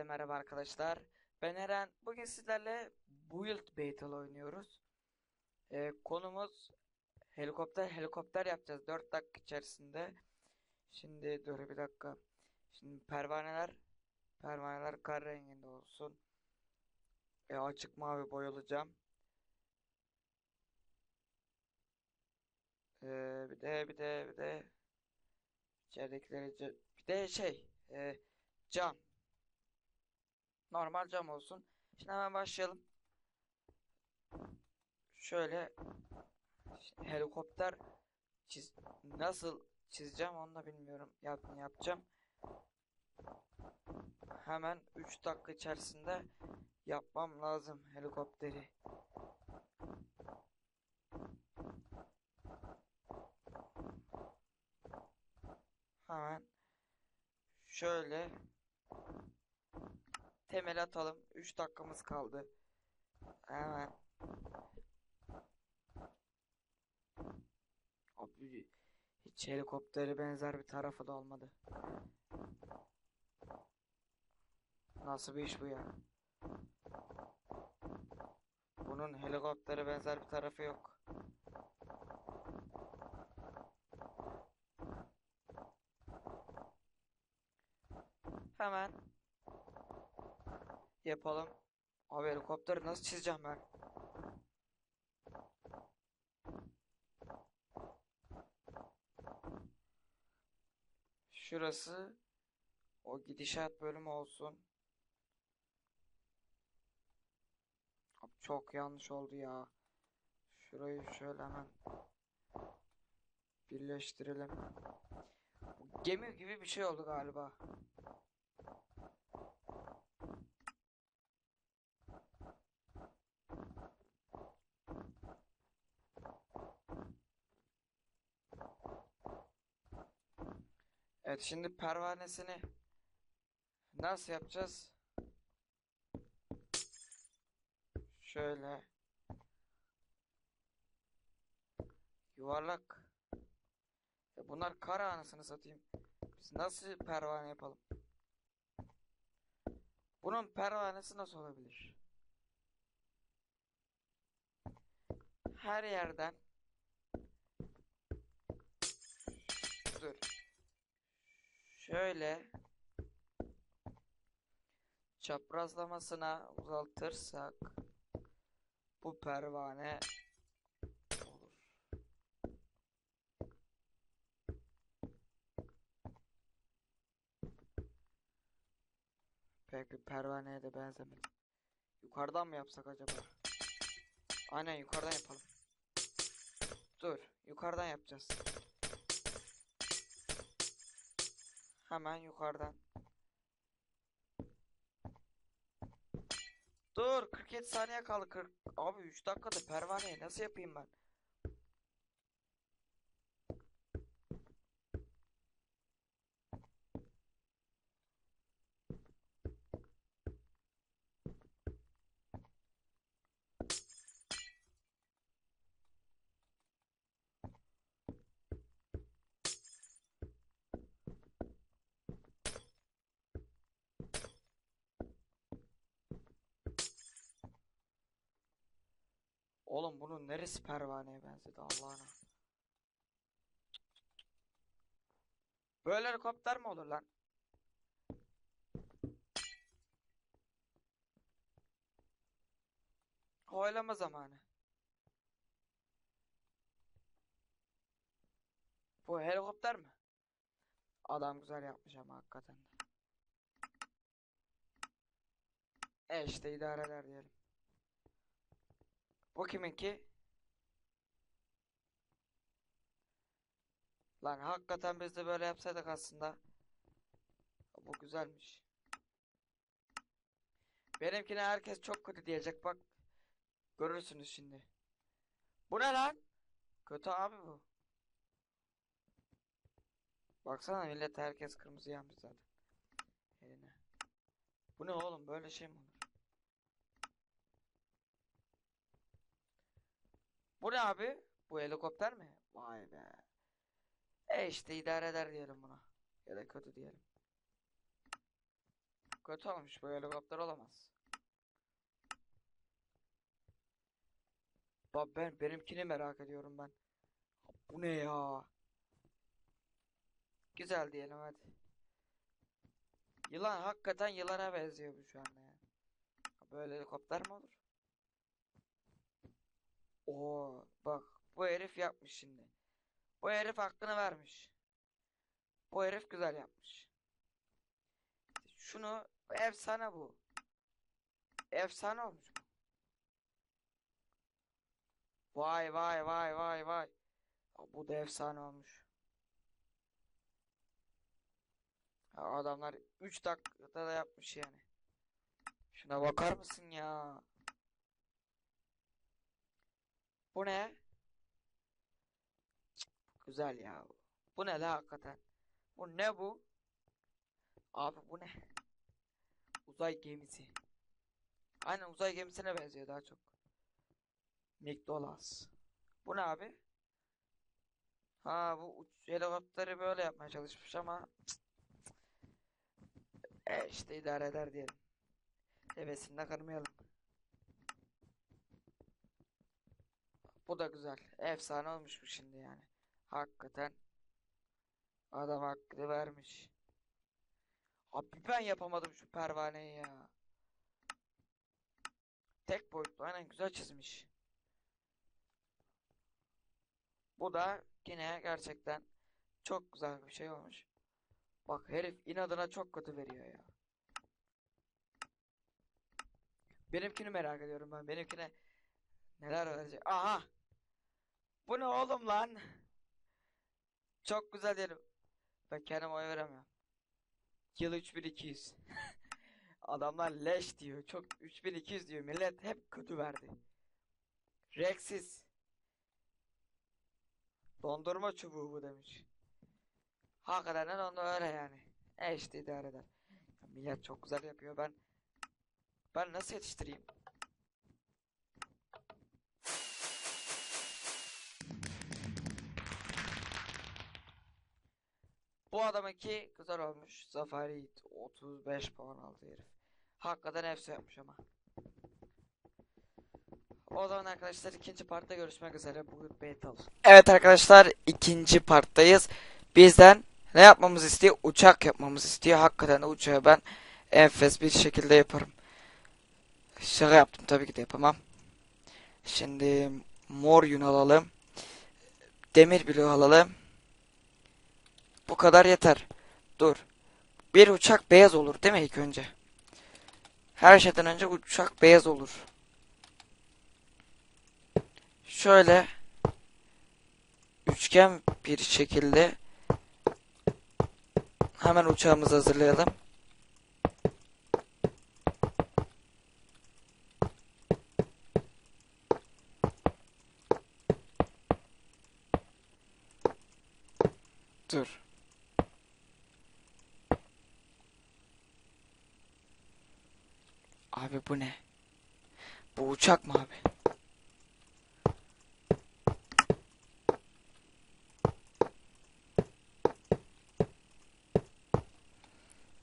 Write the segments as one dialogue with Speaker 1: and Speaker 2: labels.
Speaker 1: Hepinize merhaba arkadaşlar. Ben Eren. Bugün sizlerle Build Battle oynuyoruz. Ee, konumuz helikopter helikopter yapacağız 4 dakika içerisinde. Şimdi dur bir dakika. Şimdi pervaneler pervaneler kar renginde olsun. E, açık mavi boyalayacağım. Ee, bir de bir de bir de içeridekileri bir de şey e, cam. Normal cam olsun. Şimdi hemen başlayalım. Şöyle helikopter çiz nasıl çizeceğim onu da bilmiyorum. Yap yapacağım. Hemen 3 dakika içerisinde yapmam lazım helikopteri. Hemen şöyle temel atalım. 3 dakikamız kaldı. Hemen. Abi hiç helikoptere benzer bir tarafı da olmadı. Nasıl bir iş bu ya? Bunun helikoptere benzer bir tarafı yok. Hemen yapalım. Abi helikopteri nasıl çizeceğim ben? Şurası o gidişat bölümü olsun. Abi çok yanlış oldu ya. Şurayı şöyle hemen birleştirelim. Gemi gibi bir şey oldu galiba. Evet şimdi pervanesini nasıl yapacağız? Şöyle yuvarlak. Ya bunlar kara anasını satayım. Biz nasıl pervane yapalım? Bunun pervanesi nasıl olabilir? Her yerden dur. Şöyle çaprazlamasına uzatırsak bu pervane olur. Pek bir pervaneye de benzemedi. Yukarıdan mı yapsak acaba? Aynen yukarıdan yapalım. Dur, yukarıdan yapacağız. Hemen yukarıdan. Dur 47 saniye kaldı 40. Abi 3 dakikada pervaneyi nasıl yapayım ben? Oğlum bunun neresi pervaneye benzedi Allah'ına. Böyle helikopter mi olur lan? Oylama zamanı. Bu helikopter mi? Adam güzel yapmış ama hakikaten. E işte idare eder diyelim. Bu kiminki? Lan hakikaten biz de böyle yapsaydık aslında. Bu güzelmiş. Benimkine herkes çok kötü diyecek bak. Görürsünüz şimdi. Bu ne lan? Kötü abi bu. Baksana millet herkes kırmızı yanmış zaten. Eline. Bu ne oğlum böyle şey mi Bu ne abi? Bu helikopter mi? Vay be. E işte idare eder diyelim buna. Ya da kötü diyelim. kötü olmuş bu helikopter olamaz. Bak ben benimkini merak ediyorum ben. Bu ne ya? Güzel diyelim hadi. Yılan hakikaten yılana benziyor bu şu anda ya. Böyle helikopter mi olur? Oo bak bu herif yapmış şimdi. Bu herif hakkını vermiş. Bu herif güzel yapmış. Şunu efsane bu. Efsane olmuş bu. Vay vay vay vay vay. Bu da efsane olmuş. Adamlar 3 dakikada da yapmış yani. Şuna bakar mısın ya? Bu ne? Cık, Güzel ya. Bu ne la hakikaten? Bu ne bu? Abi bu ne? Uzay gemisi. Aynen uzay gemisine benziyor daha çok. Nikdolas. Bu ne abi? Ha bu helikopteri böyle yapmaya çalışmış ama cık, e işte idare eder diyelim. Hevesinde kırmayalım. Bu da güzel. Efsane olmuş bu şimdi yani. Hakikaten adam hakkını vermiş. Abi ben yapamadım şu pervaneyi ya. Tek boyutlu aynen güzel çizmiş. Bu da yine gerçekten çok güzel bir şey olmuş. Bak herif inadına çok kötü veriyor ya. Benimkini merak ediyorum ben. Benimkine neler verecek? Aha! Bu ne oğlum lan? Çok güzel derim. Ben kendim oy veremiyorum. Yıl 3200. Adamlar leş diyor. Çok 3200 diyor. Millet hep kötü verdi. Rex'siz. Dondurma çubuğu bu demiş. Hakikaten onu öyle yani. E işte idare eder. Millet çok güzel yapıyor. Ben ben nasıl yetiştireyim? Bu adamınki güzel olmuş. Zafer Yiğit 35 puan aldı herif. Hakikaten hepsi yapmış ama. O zaman arkadaşlar ikinci partta görüşmek üzere. Bu Battle. Evet arkadaşlar ikinci parttayız. Bizden ne yapmamızı istiyor? Uçak yapmamızı istiyor. Hakikaten uçağı ben enfes bir şekilde yaparım. Şaka yaptım tabii ki de yapamam. Şimdi mor yün alalım. Demir bloğu alalım. Bu kadar yeter. Dur. Bir uçak beyaz olur değil mi ilk önce? Her şeyden önce uçak beyaz olur. Şöyle üçgen bir şekilde hemen uçağımızı hazırlayalım. Dur. Abi bu ne? Bu uçak mı abi?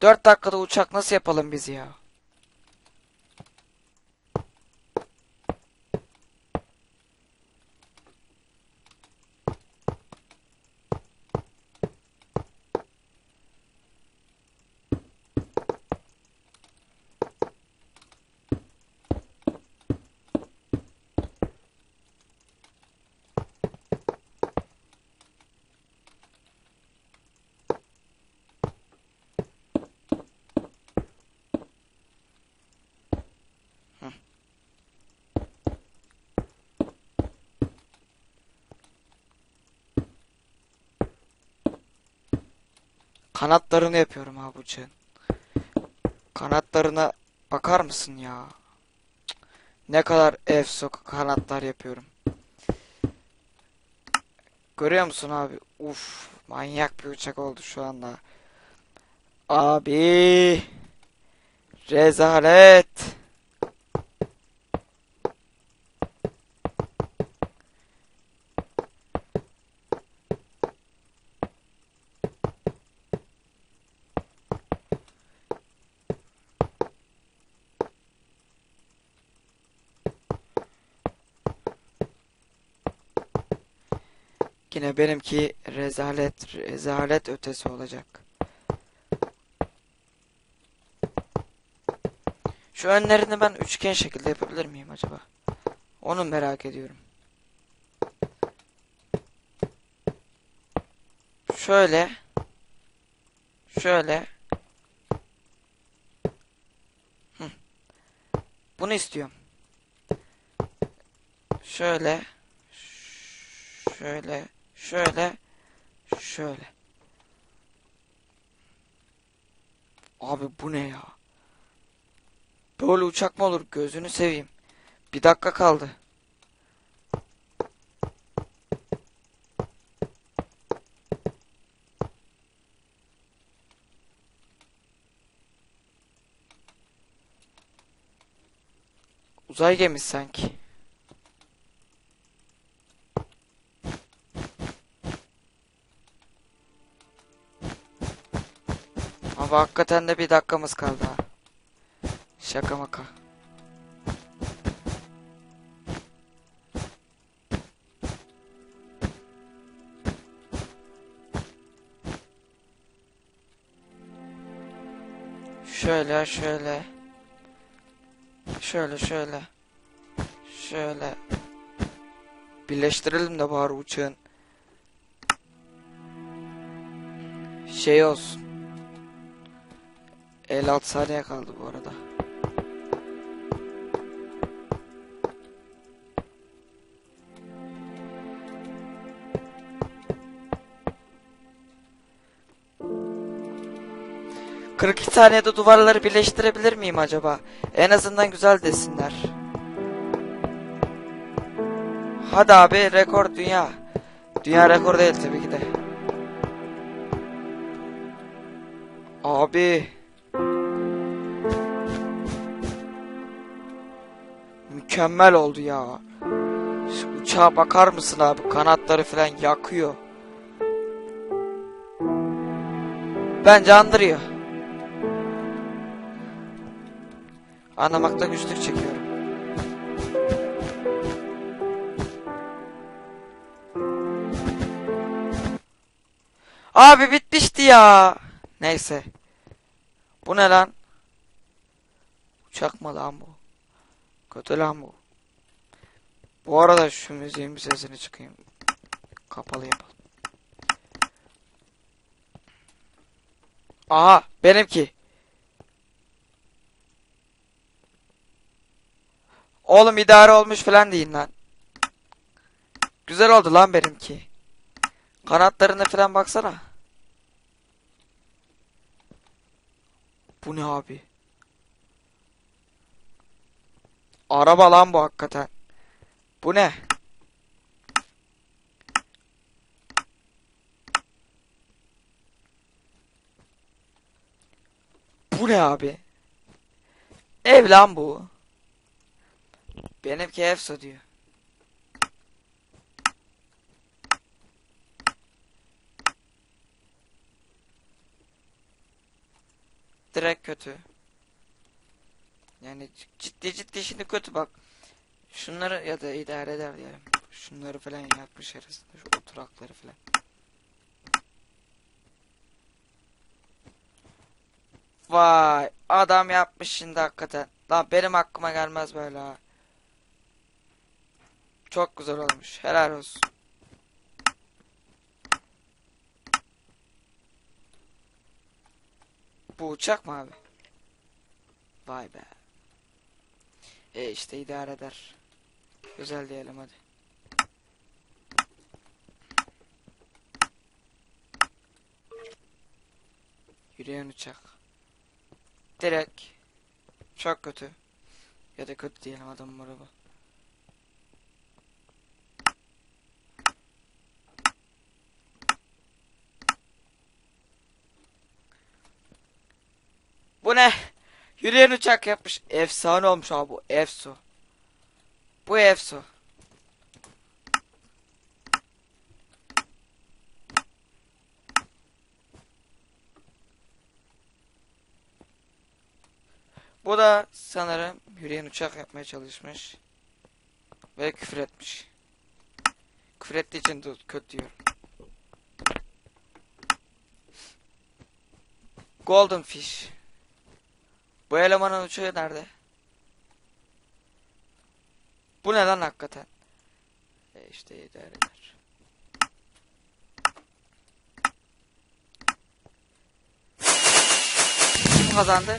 Speaker 1: Dört dakikada uçak nasıl yapalım biz ya? Kanatlarını yapıyorum abi uçağın. Kanatlarına bakar mısın ya? Ne kadar efso kanatlar yapıyorum. Görüyor musun abi? Uf, manyak bir uçak oldu şu anda. Abi, rezalet. Benimki rezalet rezalet ötesi olacak. Şu önlerini ben üçgen şekilde yapabilir miyim acaba? Onu merak ediyorum. Şöyle. Şöyle. Bunu istiyorum. Şöyle. Şöyle. Şöyle. Şöyle. Abi bu ne ya? Böyle uçak mı olur? Gözünü seveyim. Bir dakika kaldı. Uzay gemisi sanki. Hakikaten de bir dakikamız kaldı ha. Şaka maka. Şöyle şöyle. Şöyle şöyle. Şöyle. Birleştirelim de bari uçağın. Şey olsun. 56 saniye kaldı bu arada. ...42 saniyede duvarları birleştirebilir miyim acaba? En azından güzel desinler. Hadi abi rekor dünya. Dünya rekor değil tabii ki de. Abi. Mükemmel oldu ya. Şu uçağa bakar mısın abi? Kanatları falan yakıyor. Bence andırıyor. Anlamakta güçlük çekiyorum. Abi bitmişti ya. Neyse. Bu ne lan? Uçak mı lan bu? Kötü lan bu. Bu arada şu müziğin bir sesini çıkayım. Kapalı yapalım. Aha benimki. Oğlum idare olmuş falan deyin lan. Güzel oldu lan benimki. Kanatlarına falan baksana. Bu ne abi? Araba lan bu hakikaten. Bu ne? Bu ne abi? Ev lan bu. Benimki Efso diyor. Direkt kötü. Yani ciddi ciddi şimdi kötü bak. Şunları ya da idare eder diyelim. Şunları falan yapmış arasında. Şu oturakları falan. Vay adam yapmış şimdi hakikaten. Lan benim aklıma gelmez böyle ha. Çok güzel olmuş. Helal olsun. Bu uçak mı abi? Vay be. E işte idare eder. Güzel diyelim hadi. Yürüyen uçak. Direkt. Çok kötü. Ya da kötü diyelim adamın araba. Bu ne? Yürüyen uçak yapmış. Efsane olmuş abi bu. Efso. Bu Efso. Bu da sanırım yürüyen uçak yapmaya çalışmış. Ve küfür etmiş. Küfür ettiği için de kötü diyor. Golden Fish. Bu elemanın uçağı nerede? Bu ne lan hakikaten? E işte idare eder. Kim kazandı?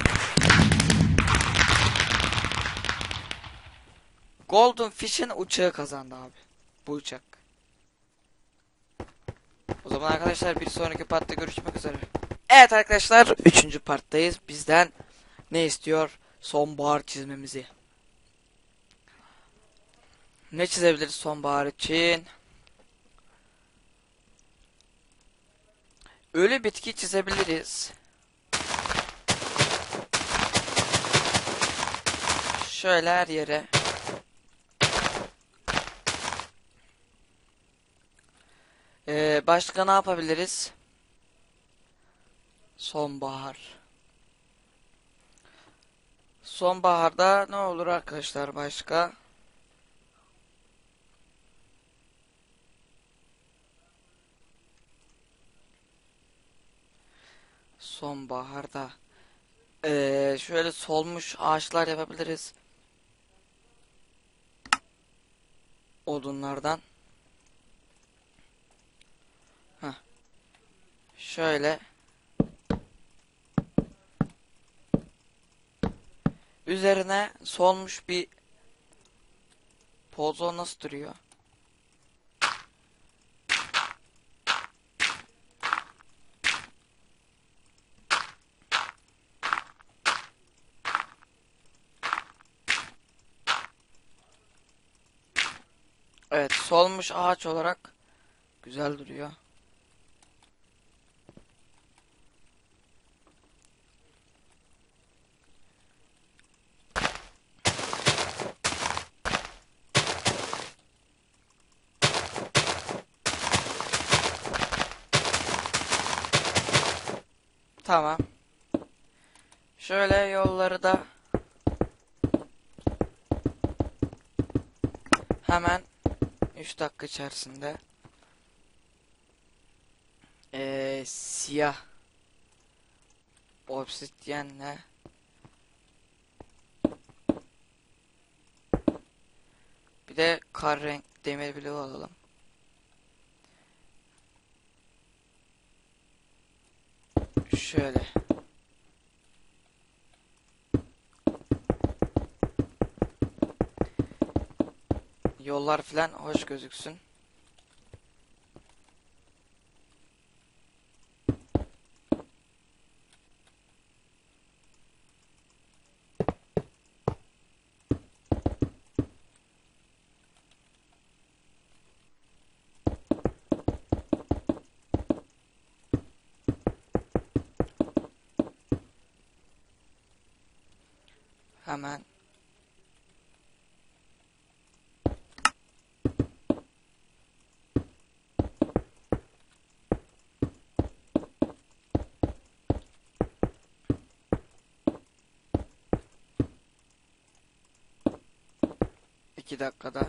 Speaker 1: Golden Fish'in uçağı kazandı abi. Bu uçak. O zaman arkadaşlar bir sonraki partta görüşmek üzere. Evet arkadaşlar 3. parttayız. Bizden ne istiyor? Sonbahar çizmemizi. Ne çizebiliriz sonbahar için? Ölü bitki çizebiliriz. Şöyle her yere. Ee, başka ne yapabiliriz? Sonbahar. Sonbaharda ne olur arkadaşlar başka? Sonbaharda ee, şöyle solmuş ağaçlar yapabiliriz. Odunlardan. Heh. Şöyle. Üzerine solmuş bir pozo nasıl duruyor? Evet, solmuş ağaç olarak güzel duruyor. Tamam. Şöyle yolları da hemen 3 dakika içerisinde ee, siyah obsidyenle bir de kar renk demir bloğu alalım. Şöyle. Yollar falan hoş gözüksün. Hemen iki dakikada.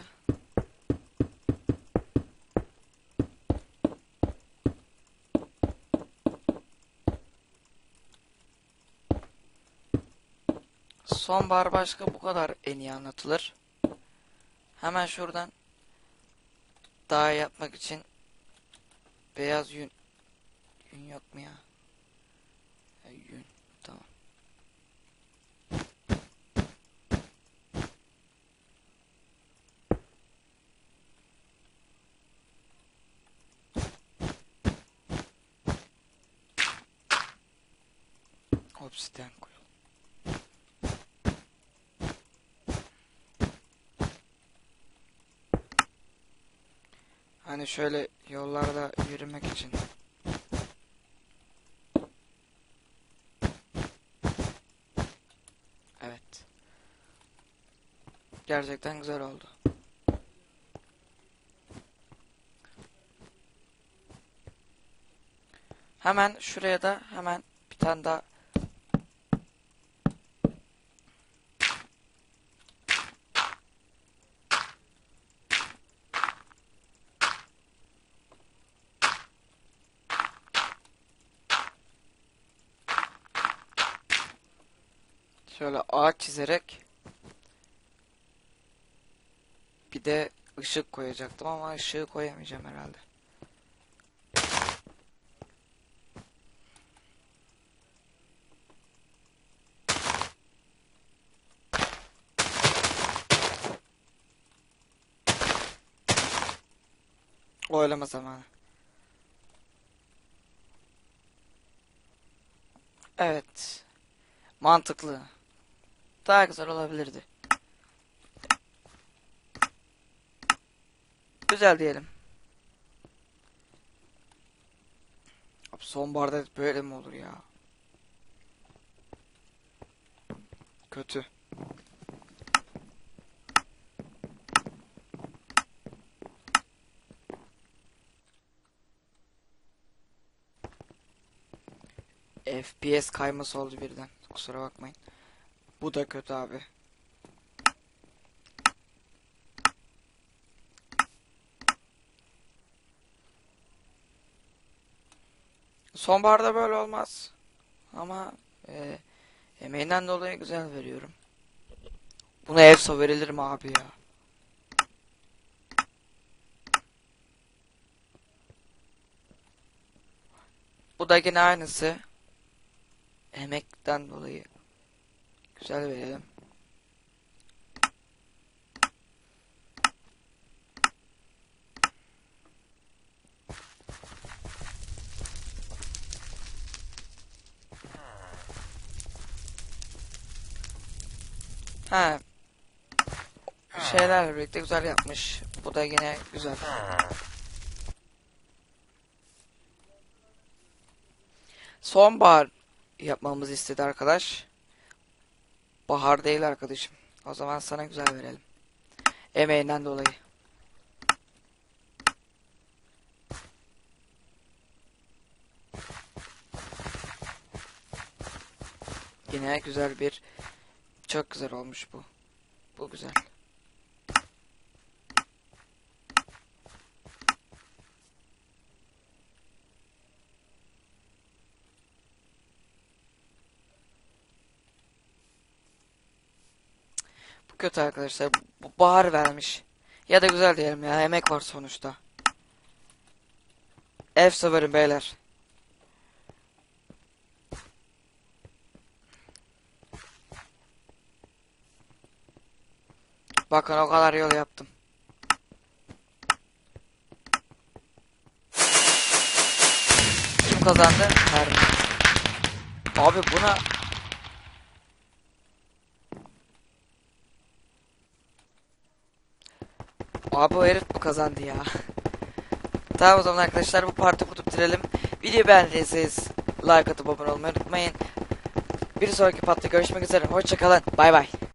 Speaker 1: Sonbahar başka bu kadar en iyi anlatılır. Hemen şuradan daha yapmak için beyaz yün yün yok mu ya? Yün tamam. Obsidian koyalım. Hani şöyle yollarda yürümek için. Evet. Gerçekten güzel oldu. Hemen şuraya da hemen bir tane daha Şöyle ağaç çizerek bir de ışık koyacaktım ama ışığı koyamayacağım herhalde. Oylama zamanı. Evet. Mantıklı. Daha güzel olabilirdi. Güzel diyelim. Abi sonbaharda böyle mi olur ya? Kötü. FPS kayması oldu birden. Kusura bakmayın. Bu da kötü abi. Sonbaharda böyle olmaz. Ama e, emeğinden dolayı güzel veriyorum. Buna EFSO verilir mi abi ya? Bu da yine aynısı. Emekten dolayı güzel verelim. Ha. Şeylerle birlikte güzel yapmış. Bu da yine güzel. Sonbahar yapmamızı istedi arkadaş. Bahar değil arkadaşım. O zaman sana güzel verelim. Emeğinden dolayı. Yine güzel bir çok güzel olmuş bu. Bu güzel. Kötü arkadaşlar. Bu bahar vermiş. Ya da güzel diyelim ya. Emek var sonuçta. Ev severim beyler. Bakın o kadar yol yaptım. Kim kazandı? Harbi. Abi buna Abi o herif bu kazandı ya. Tamam o zaman arkadaşlar bu parti kutup bitirelim. Video beğendiyseniz like atıp abone olmayı unutmayın. Bir sonraki partta görüşmek üzere. Hoşçakalın. Bay bay.